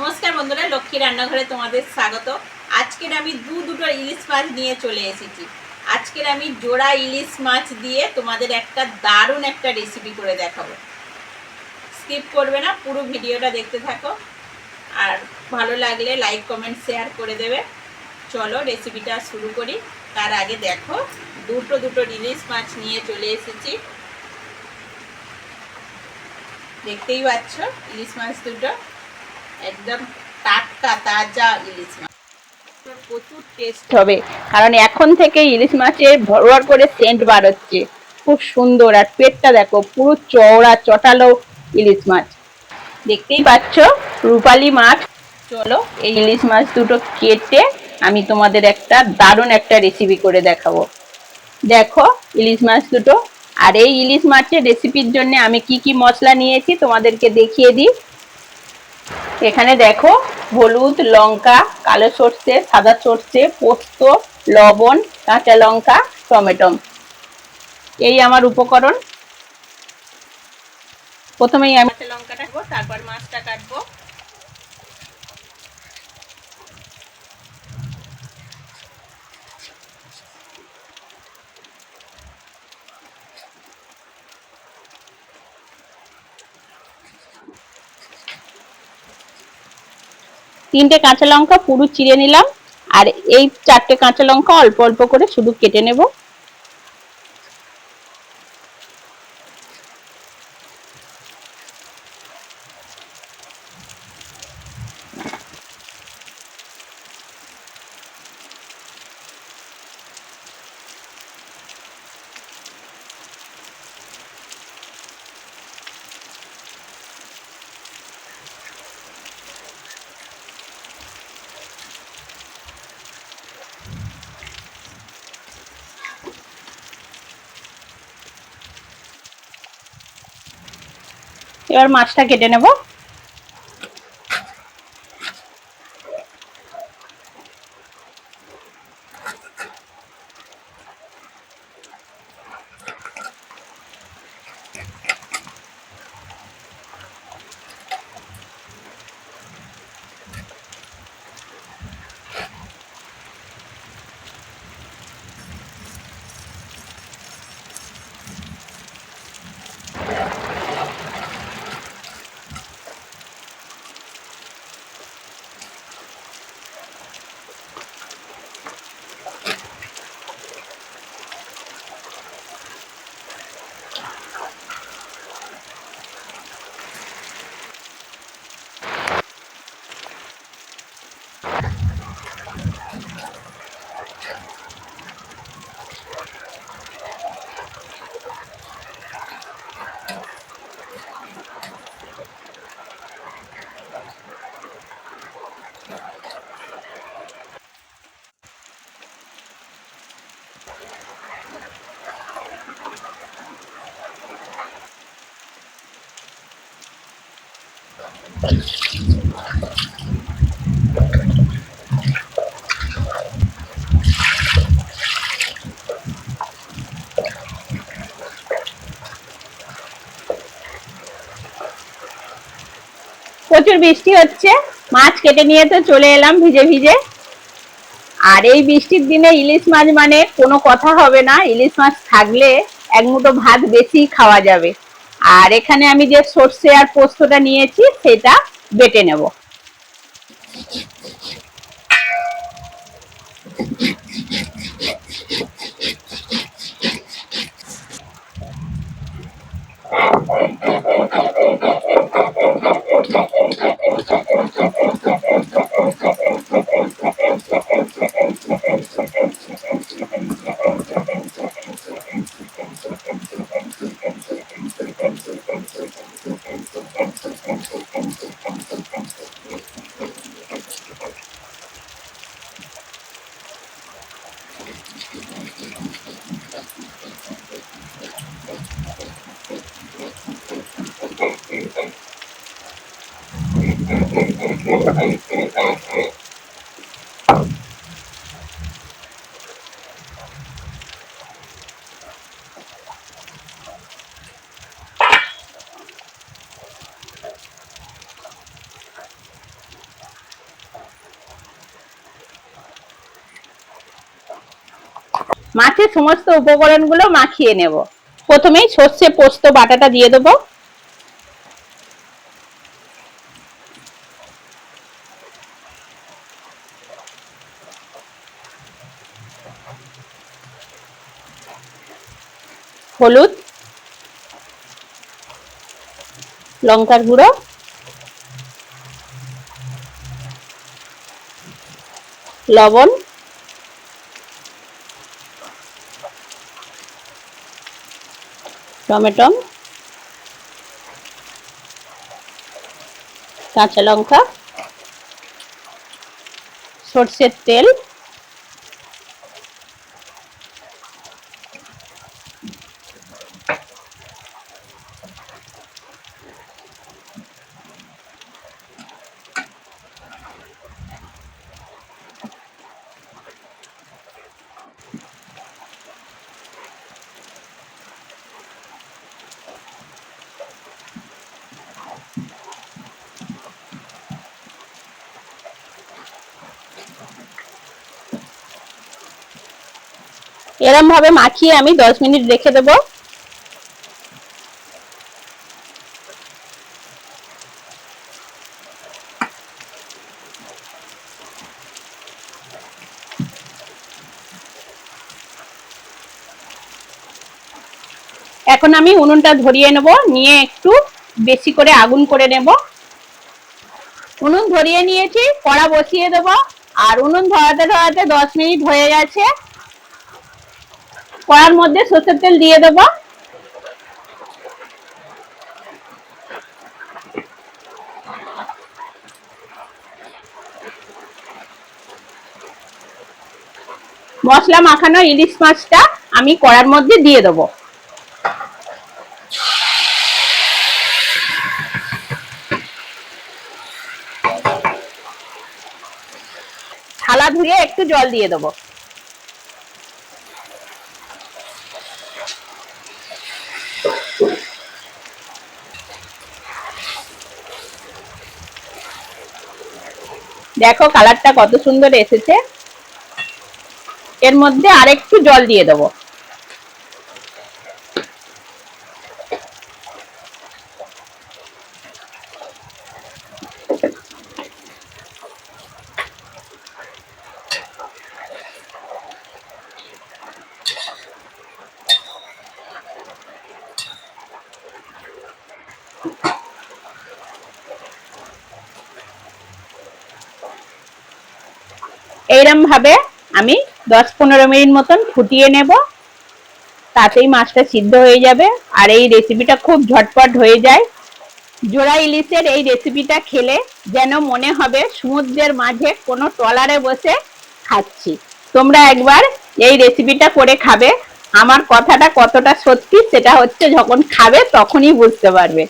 নমস্কার বন্ধুরা, লক্ষ্মী রান্নাঘরে তোমাদের স্বাগত। আজকের আমি দু দুটো ইলিশ মাছ নিয়ে চলে এসেছি। আজকের আমি জোড়া ইলিশ মাছ দিয়ে তোমাদের একটা দারুণ একটা রেসিপি করে দেখাবো। স্কিপ করবে না, পুরো ভিডিওটা দেখতে থাকো। আর ভালো লাগলে লাইক, কমেন্ট, শেয়ার করে দেবে। চলো রেসিপিটা শুরু করি। তার আগে দেখো, দুটো দুটো ইলিশ মাছ নিয়ে চলে এসেছি। দেখতেই পাচ্ছ, ইলিশ মাছ দুটো। একদম টাটকা, তাজা ইলিশ মাছ। প্রচুর টেস্ট হবে কারণ এখন থেকে ইলিশ মাছের ভরোয়ার করে সেন্ট বার খুব সুন্দর, আর পেটটা দেখো, পুরো চওড়া, চটালো ইলিশ মাছ। দেখতেই পাচ্ছ, রূপালি মাছ। চলো, এই ইলিশ মাছ দুটো কেটে আমি তোমাদের একটা দারুণ একটা রেসিপি করে দেখাবো। দেখো, ইলিশ মাছ দুটো। আর এই ইলিশ মাছের রেসিপির জন্য আমি কি কি মশলা নিয়েছি তোমাদেরকে দেখিয়ে দিই। এখানে দেখো হলুদ, লঙ্কা, কালো সর্ষে, সাদা সর্ষে, পোস্ত, লবণ, কাঁচা লঙ্কা, টমেটো। এই আমার উপকরণ। প্রথমেই আমি লঙ্কাটা তারপর মাছটা কাটবো। তিনটে কাঁচা লঙ্কা পুরো চিড়ে নিলাম, আর এই চারটে কাঁচা লঙ্কা অল্প অল্প করে শুধু কেটে নেব। এবার মাছটা কেটে নেব। প্রচুর বৃষ্টি হচ্ছে। মাছ কেটে নিয়ে তো চলে এলাম ভিজে ভিজে। আর এই বৃষ্টির দিনে ইলিশ মাছ মানে কোনো কথা হবে না। ইলিশ মাছ থাকলে এক মুঠো ভাত বেশি খাওয়া যাবে। আর এখানে আমি যে সর্ষে আর পোস্তটা নিয়েছি সেটা বেটে নেব। মাছের সমস্ত উপকরণগুলো মাখিয়ে নেব। প্রথমেই সর্ষে পোস্ত বাটাটা দিয়ে দেবো। হলুদ লঙ্কার গুঁড়ো লবণ টমেটো কাঁচা লঙ্কা সর্ষের তেল এরম ভাবে মাখিয়ে আমি দশ মিনিট রেখে দেব। এখন আমি উনুনটা ধরিয়ে নেব, নিয়ে একটু বেশি করে আগুন করে নেব। উনুন ধরিয়ে নিয়েছি, কড়া বসিয়ে দেব। আর উনুন ধরাতে ধরাতে দশ মিনিট হয়ে গেছে। কড়ার মধ্যে সর্ষের তেল দিয়ে দেব। মশলা মাখানো ইলিশ মাছটা আমি কড়ার মধ্যে দিয়ে দেব। থালা ধুয়ে একটু জল দিয়ে দেবো। দেখো কালারটা কত সুন্দর এসেছে। এর মধ্যে আরেকটু জল দিয়ে দেবো। এইরকম ভাবে আমি দশ পনেরো মিনিট মতন ফুটিয়ে নেব। তাতেই মাছটা সিদ্ধ হয়ে যাবে। আর এই রেসিপিটা খুব ঝটপট হয়ে যায়। জোড়া ইলিশের এই রেসিপিটা খেলে যেন মনে হবে সমুদ্রের মাঝে কোনো ট্রলারে বসে খাচ্ছি। তোমরা একবার এই রেসিপিটা করে খাবে। আমার কথাটা কতটা সত্যি সেটা হচ্ছে যখন খাবে তখনই বুঝতে পারবে।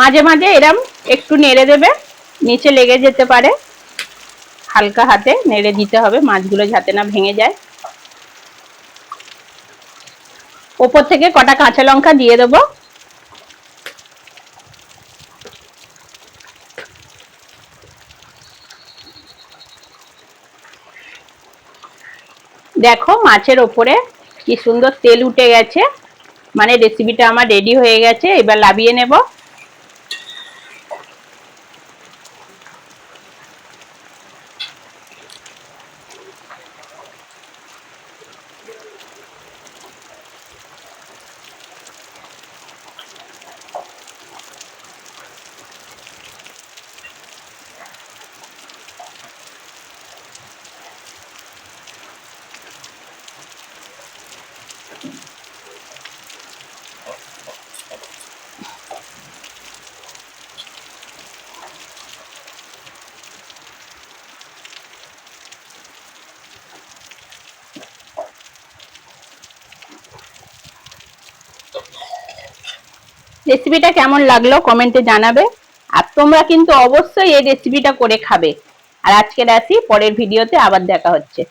মাঝে মাঝে এরম একটু নেড়ে দেবে, নিচে লেগে যেতে পারে। হালকা হাতে নেড়ে দিতে হবে, মাছগুলো যাতে না ভেঙে যায়। ওপর থেকে কটা কাঁচা লঙ্কা দিয়ে দেবো। দেখো মাছের ওপরে কি সুন্দর তেল উঠে গেছে। মানে রেসিপিটা আমার রেডি হয়ে গেছে, এবার লাভিয়ে নেব। রেসিপিটা কেমন লাগল কমেন্টে জানাবে। আর তোমরা কিন্তু অবশ্যই এই রেসিপিটা করে খাবে। আর আজকের আসি পরের ভিডিওতে আবার দেখা হচ্ছে।